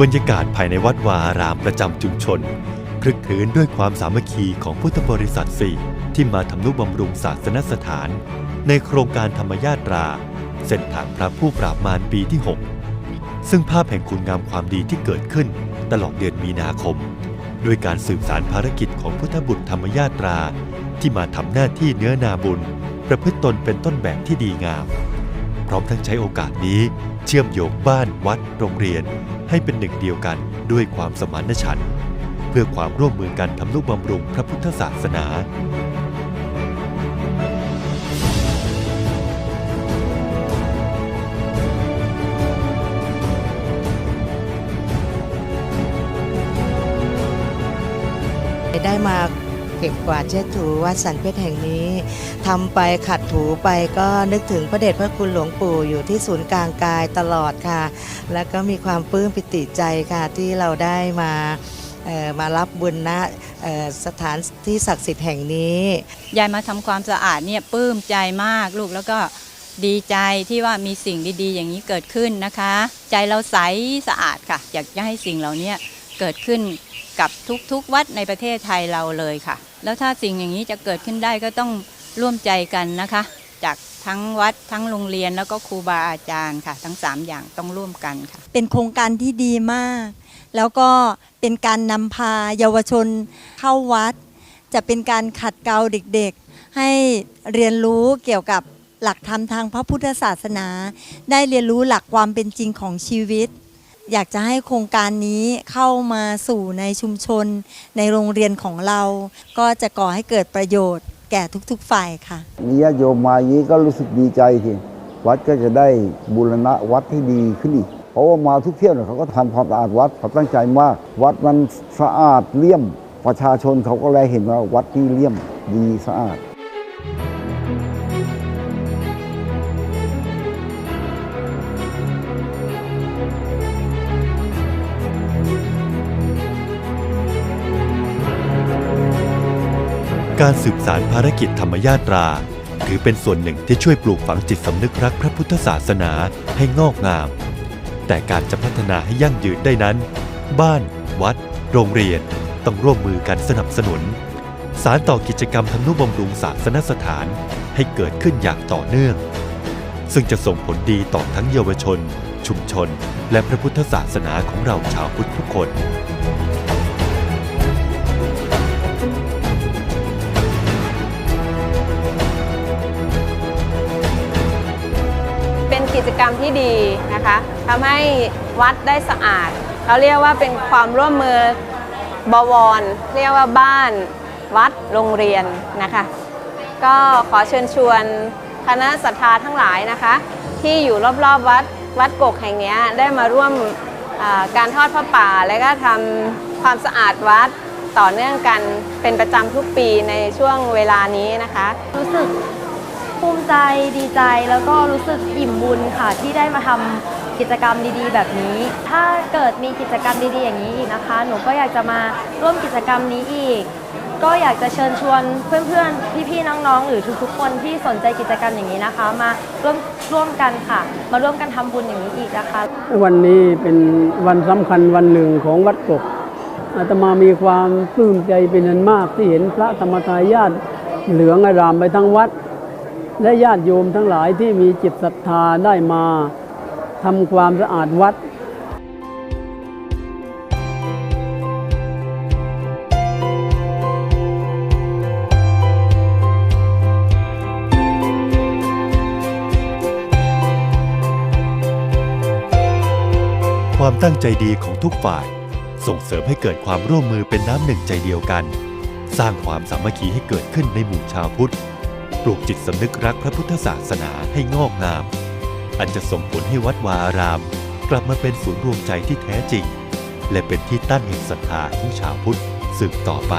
บรรยากาศภายในวัดวาอารามประจำชุมชนคลึกคลื้นด้วยความสามัคคีของพุทธบริษัทสี่ที่มาทำนุบำรุงศาสนสถาน ในโครงการธรรมญาตรา เส้นทางพระผู้ปราบมารปีที่ 6 ซึ่งภาพแห่งคุณงามความดีที่เกิดขึ้นตลอดเดือนมีนาคม ด้วยการสืบสารภารกิจของพุทธบุตรธรรมญาตรา ที่มาทำหน้าที่เนื้อนาบุญ ประพฤติตนเป็นต้นแบบที่ดีงาม พร้อมทั้งใช้โอกาสนี้เชื่อมโยงบ้านวัดโรงเรียน ให้เป็นหนึ่งเดียวกันด้วยความสมานฉันท์เพื่อความร่วมมือกันทำนุบำรุงพระพุทธศาสนา เก็บกวาดเช็ดถูวัดสันเพชรแห่งนี้ทำไปขัดถูไปก็นึกถึงพระเดชพระคุณหลวงปู่อยู่ที่ศูนย์กลางกายตลอดค่ะ แล้วก็มีความปลื้มปิติใจค่ะที่เราได้มามารับบุญณสถานที่ศักดิ์สิทธิ์แห่งนี้ยายมาทำความสะอาดเนี่ยปลื้มใจมากลูกแล้วก็ดีใจที่ว่ามีสิ่งดีๆ อย่างนี้เกิดขึ้นนะคะ ใจเราใสสะอาดค่ะ อยากจะให้สิ่งเหล่านี้เกิดขึ้นกับทุกๆวัดในประเทศไทยเราเลยค่ะ แล้วถ้าสิ่งอย่างนี้จะเกิดขึ้นได้ก็ต้องร่วมใจกันนะคะ จากทั้งวัดทั้งโรงเรียนแล้วก็ครูบาอาจารย์ค่ะ ทั้งสามอย่างต้องร่วมกันค่ะ เป็นโครงการที่ดีมาก แล้วก็เป็นการนำพาเยาวชนเข้าวัด จะเป็นการขัดเกลาเด็กๆ ให้เรียนรู้เกี่ยวกับหลักธรรมทางพระพุทธศาสนา ได้เรียนรู้หลักความเป็นจริงของชีวิต อยากจะให้โครงการนี้เข้ามาสู่ในชุมชน ในโรงเรียนของเรา ก็จะก่อให้เกิดประโยชน์แก่ทุก ๆ ฝ่ายค่ะมีญาติโยมมาอย่างนี้ก็รู้สึกดีใจทีวัดก็จะได้บูรณะวัดให้ดีขึ้นอีกเพราะว่ามาทุกเที่ยวเนี่ยเขาก็ทำความสะอาดวัดเขาตั้งใจมาก วัดมันสะอาดเลี่ยม ประชาชนเขาก็เลยเห็นว่าวัดที่เลี่ยมดีสะอาด การสืบสารภารกิจธรรมญาตรา ถือเป็นส่วนหนึ่งที่ช่วยปลูกฝังจิตสำนึกรักพระพุทธศาสนาให้งอกงาม แต่การจะพัฒนาให้ยั่งยืนได้นั้น บ้าน วัด โรงเรียน ต้องร่วมมือกันสนับสนุน สารต่อกิจกรรมทำนุบำรุงศาสนสถานให้เกิดขึ้นอย่างต่อเนื่อง ซึ่งจะส่งผลดีต่อทั้งเยาวชน ชุมชน และพระพุทธศาสนาของเราชาวพุทธทุกคน กิจกรรมที่ดีนะคะทำให้วัดได้สะอาดเราเรียกว่าเป็นความร่วมมือบวร เรียกว่าบ้าน วัดโรงเรียนนะคะ ก็ขอเชิญชวนคณะศรัทธาทั้งหลายนะคะ ที่อยู่รอบๆวัดวัดกกแห่งนี้ได้มาร่วมการทอดพระป่า และก็ทำความสะอาดวัดต่อเนื่องกันเป็นประจำทุกปีในช่วงเวลานี้นะคะ รู้สึก ภูมิใจดีใจแล้วก็รู้สึกอิ่มบุญค่ะ ที่ได้มาทำกิจกรรมดีๆ แบบนี้ ถ้าเกิดมีกิจกรรมดีๆ อย่างนี้อีกนะคะ หนูก็อยากจะมาร่วมกิจกรรมนี้อีก ก็อยากจะเชิญชวนเพื่อนๆ พี่ๆ น้องๆ หรือทุกๆ คนที่สนใจกิจกรรมอย่างนี้นะคะ มาร่วมร่วมกันค่ะ มาร่วมกันทำบุญอย่างนี้อีกนะคะ วันนี้เป็นวันสำคัญวันหนึ่งของวัดกกอาตมามีความปลื้มใจเป็นอันมากที่เห็นพระธรรมทายาทเหลืองอารามไปทั้งวัด และญาติโยมทั้งหลายที่มีจิตศรัทธาได้มาทำความสะอาดวัดความตั้งใจดีของทุกฝ่าย ส่งเสริมให้เกิดความร่วมมือเป็นน้ำหนึ่งใจเดียวกัน สร้างความสามัคคีให้เกิดขึ้นในหมู่ชาวพุทธ ปลูกจิตสำนึกรักพระพุทธศาสนาให้งอกงาม อันจะส่งผลให้วัดวาอาราม กลับมาเป็นศูนย์รวมใจที่แท้จริง และเป็นที่ตั้งแห่งศรัทธาของชาวพุทธสืบต่อไป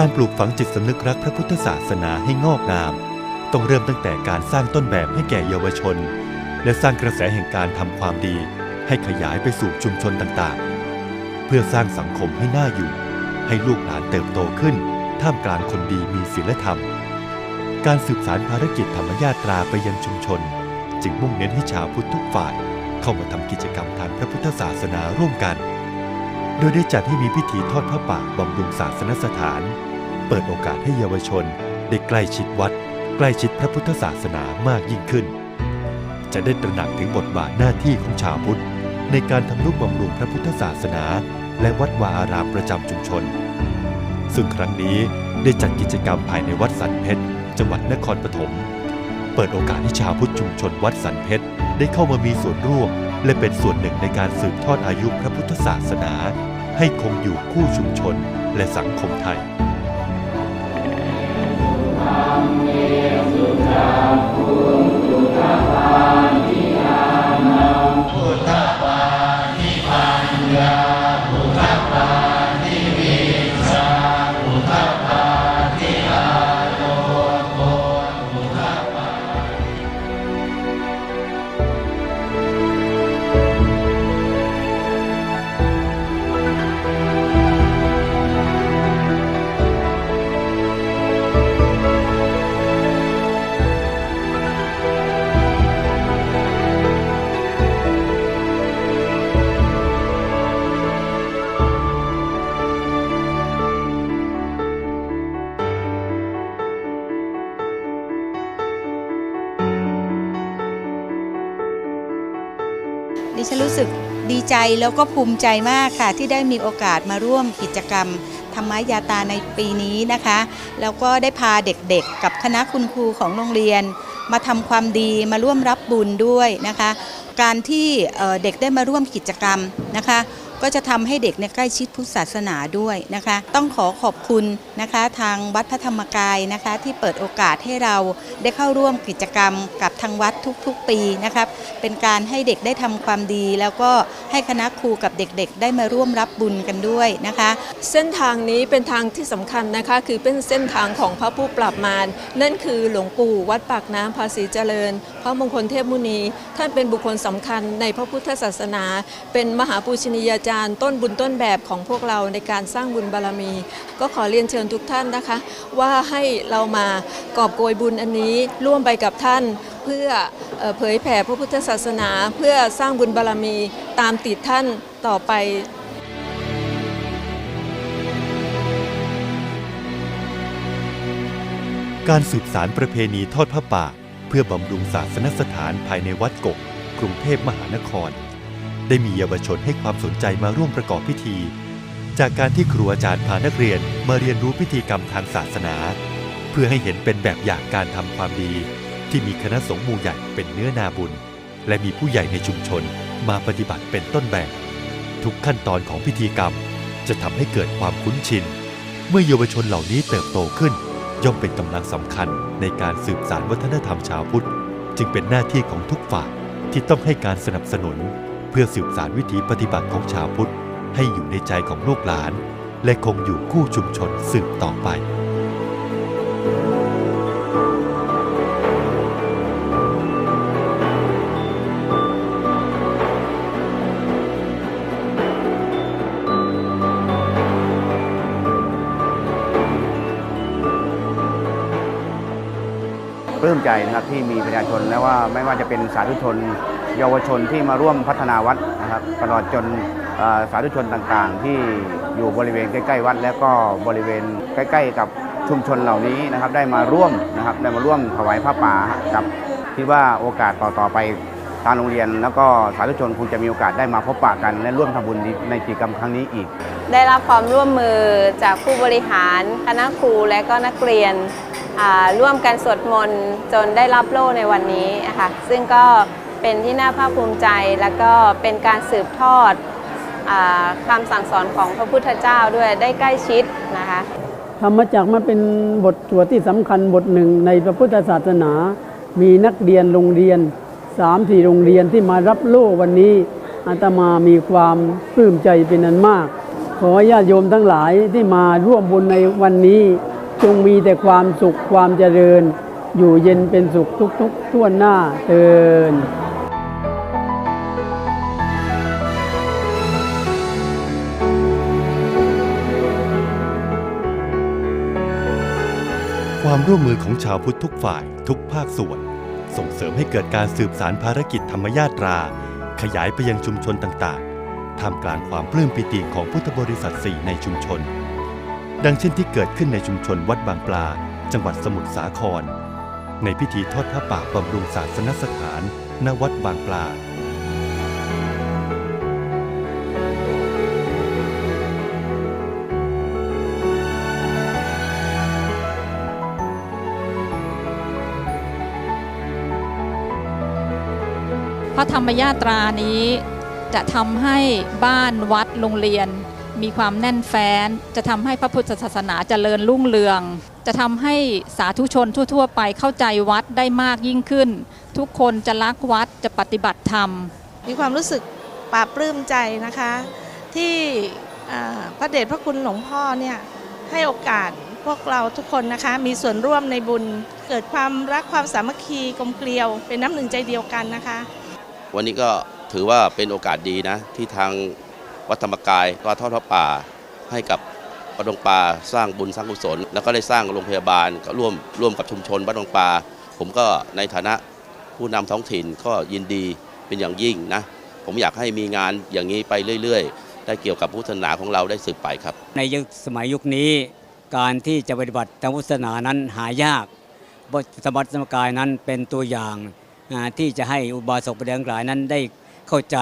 การปลูกฝังจิตสำนึกรักพระพุทธศาสนาให้งอกงาม ต้องเริ่มตั้งแต่การสร้างต้นแบบให้แก่เยาวชน และสร้างกระแสแห่งการทำความดี ให้ขยายไปสู่ชุมชนต่างๆ เพื่อสร้างสังคมให้น่าอยู่ ให้ลูกหลานเติบโตขึ้น ท่ามกลางคนดีมีศีลธรรม การสืบสารภารกิจธรรมญาตราไปยังชุมชน จึงมุ่งเน้นให้ชาวพุทธทุกฝ่าย เข้ามาทำกิจกรรมทางพระพุทธศาสนาร่วมกัน โดยได้จัดให้มีพิธีทอดพระป่าบำรุงศาสนสถาน เปิดโอกาสให้เยาวชนได้ใกล้ชิดวัด ใกล้ชิดพระพุทธศาสนามากยิ่งขึ้น จะได้ตระหนักถึงบทบาทหน้าที่ของชาวพุทธ ในการทำนุบำรุงพระพุทธศาสนา และวัดวาอารามประจำชุมชน ซึ่งครั้งนี้ได้จัดกิจกรรมภายในวัดสันเพชร จังหวัดนครปฐมเปิดโอกาสให้ชาวพุทธชุมชนวัดสันเพชรได้เข้ามามีส่วนร่วม และเป็นส่วนหนึ่งในการสืบทอดอายุพระพุทธศาสนา ให้คงอยู่คู่ชุมชนและสังคมไทย ดิฉันรู้สึกดีใจแล้วก็ภูมิใจมากค่ะ ที่ได้มีโอกาสมาร่วมกิจกรรมธรรมยาตาในปีนี้นะคะ แล้วก็ได้พาเด็กๆ กับคณะคุณครูของโรงเรียน มาทำความดีมาร่วมรับบุญด้วยนะคะ การที่เอ่อเด็กได้มาร่วมกิจกรรมนะคะ ก็จะทำให้เด็กเนี่ยใกล้ชิดพุทธศาสนาด้วยนะคะ ต้องขอขอบคุณนะคะทางวัดพระธรรมกายนะคะ ที่เปิดโอกาสให้เราได้เข้าร่วมกิจกรรมกับทางวัดทุกๆปีนะครับ เป็นการให้เด็กได้ทำความดี แล้วก็ให้คณะครูกับเด็กๆ ได้มาร่วมรับบุญกันด้วยนะคะ เส้นทางนี้เป็นทางที่สำคัญนะคะ คือเป็นเส้นทางของพระผู้ปราบมารนั่นคือหลวงปู่วัดปากน้ำภาษีเจริญ พระมงคลเทพมุนี ท่านเป็นบุคคลสำคัญในพระพุทธศาสนา เป็นมหาปูชนียาจารย์ต้นบุญต้นแบบของพวกเราในการสร้างบุญบารมี ก็ขอเรียนเชิญทุกท่านนะคะ ว่าให้เรามากอบโกยบุญอันนี้ร่วมไปกับท่าน เพื่อเผยแผ่พระพุทธศาสนา เพื่อสร้างบุญบารมีตามติดท่านต่อไปการสืบสารประเพณีทอดผ้าป่า เพื่อบำรุงศาสนสถานภายในวัดกก กรุงเทพมหานคร ได้มีเยาวชนให้ความสนใจมาร่วมประกอบพิธี จากการที่ครูอาจารย์พานักเรียนมาเรียนรู้พิธีกรรมทางศาสนา เพื่อให้เห็นเป็นแบบอย่างการทำความดี ที่มีคณะสงฆ์หมู่ใหญ่เป็นเนื้อนาบุญ และมีผู้ใหญ่ในชุมชนมาปฏิบัติเป็นต้นแบบ ทุกขั้นตอนของพิธีกรรม จะทำให้เกิดความคุ้นชิน เมื่อเยาวชนเหล่านี้เติบโตขึ้น ย่อมเป็นกำลังสำคัญในการสืบสานวัฒนธรรมชาวพุทธ จึงเป็นหน้าที่ของทุกฝ่ายที่ต้องให้การสนับสนุน เพื่อสืบสานวิถีปฏิบัติของชาวพุทธ ให้อยู่ในใจของลูกหลาน และคงอยู่คู่ชุมชนสืบต่อไปปลื้มใจนะครับที่มีประชาชนและว่าไม่ว่าจะเป็นสาธุชน เยาวชนที่มาร่วมพัฒนาวัดนะครับตลอดจนสาธุชนต่างๆ ที่อยู่บริเวณใกล้ๆวัด แล้วก็บริเวณใกล้ ๆ กับชุมชนเหล่านี้นะครับได้มาร่วมนะครับได้มาร่วมถวายผ้าป่ากับคิดว่าโอกาสต่อๆไปทางโรงเรียน แล้วก็สาธุชนคงจะมีโอกาสได้มาพบปะกัน และร่วมทำบุญในกิจกรรมครั้งนี้อีก ได้รับความร่วมมือจากผู้บริหารคณะครูและก็นักเรียนร่วมกันสวดมนต์จนได้รับโล่ในวันนี้นะคะซึ่งก็ เป็นที่น่าภาคภูมิใจ แล้วก็เป็นการสืบทอดอาคำสั่งสอนของพระพุทธเจ้าด้วยได้ใกล้ชิดนะคะธรรมจักรมาเป็นบทสวดที่สำคัญบทหนึ่งในพระพุทธศาสนา มีนักเรียนโรงเรียนสามสี่โรงเรียนที่มารับโล่วันนี้อาตมามีความปลื้มใจเป็นอันมาก ขอญาติโยมทั้งหลายที่มาร่วมบุญในวันนี้ จงมีแต่ความสุขความเจริญ อยู่เย็นเป็นสุขทุกๆทั่วหน้าเตือน ความร่วมมือของชาวพุทธทุกฝ่ายทุกภาคส่วน ส่งเสริมให้เกิดการสืบสารภารกิจธรรมญาตรา ขยายไปยังชุมชนต่างๆ ท่ามกลางความปลื้มปิติของพุทธบริษัทสี่ในชุมชน ดังเช่นที่เกิดขึ้นในชุมชนวัดบางปลา จังหวัดสมุทรสาคร ในพิธีทอดผ้าป่าบำรุงศาสนสถาน ณวัดบางปลา พระธรรมยาตรานี้จะทำให้บ้านวัดโรงเรียน มีความแน่นแฟ้น จะทำให้พระพุทธศาสนาเจริญรุ่งเรือง จะทำให้สาธุชนทั่ว ๆ ไปเข้าใจวัดได้มากยิ่งขึ้น ทุกคนจะรักวัดจะปฏิบัติธรรม มีความรู้สึกปลาบปลื้มใจนะคะ ที่พระเดชพระคุณหลวงพ่อเนี่ยให้โอกาสพวกเราทุกคนนะคะ มีส่วนร่วมในบุญเกิดความรักความสามัคคีกลมเกลียว เป็นน้ำหนึ่งใจเดียวกันนะคะ วันนี้ก็ถือว่าเป็นโอกาสดีนะ ที่ทางวัดธรรมกายก็ทอดพระป่าให้กับวัดดงปลาสร้างบุญสร้างกุศล แล้วก็ได้สร้างโรงพยาบาลก็ร่วมร่วมกับชุมชนวัดดงปลาผมก็ในฐานะผู้นำท้องถิ่นก็ยินดีเป็นอย่างยิ่งนะ ผมอยากให้มีงานอย่างนี้ไปเรื่อย ๆ ได้เกี่ยวกับพุทธศาสนาของเราได้สืบไปครับ ในยุคสมัยยุคนี้การที่จะปฏิบัติทางพุทธศาสนานั้นหายากบทสมบัติสมกายนั้นเป็นตัวอย่าง ที่จะให้อุบาสกประเดียงหลายนั้นได้เข้าใจ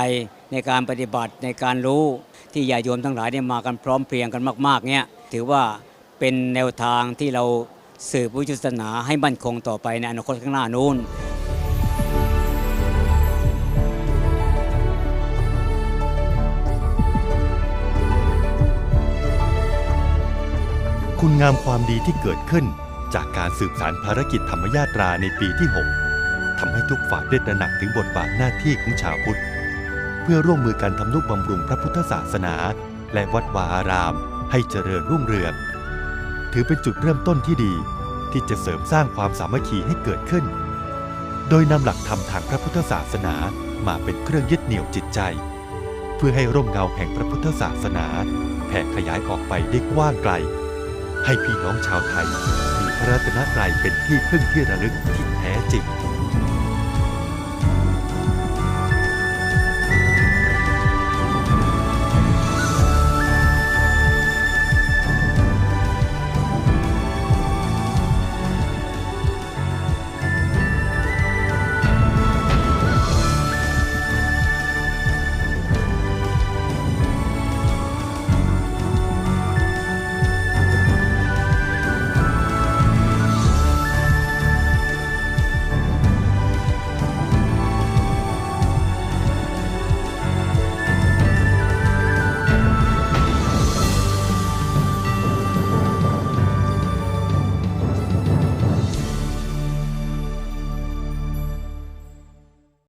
ในการปฏิบัติในการรู้ที่ญาติโยมทั้งหลายเนี่ยมากันพร้อมเพรียงกันมาก ๆเนี่ยถือว่าเป็นแนวทางที่เราสืบพุทธศาสนาให้มั่นคงต่อไปในอนาคตข้างหน้านู้นคุณงามความดีที่เกิดขึ้นจากการสืบสารภารกิจธรรมญาตราในปีที่ 6ำให้ทุกฝ่ายได้ตระหนักถึงบทบาทหน้าที่ของชาวพุทธ เพื่อร่วมมือกันทำนุบำรุงพระพุทธศาสนา และวัดวาอาราม ให้เจริญรุ่งเรือง ถือเป็นจุดเริ่มต้นที่ดี ที่จะเสริมสร้างความสามัคคีให้เกิดขึ้น โดยนำหลักธรรมทางพระพุทธศาสนามาเป็นเครื่องยึดเหนี่ยวจิตใจ เพื่อให้ร่มเงาแห่งพระพุทธศาสนาแผ่ขยายออกไปได้กว้างไกล ให้พี่น้องชาวไทยมีพระรัตนตรัยเป็นที่พึ่งที่ระลึกที่แท้จริง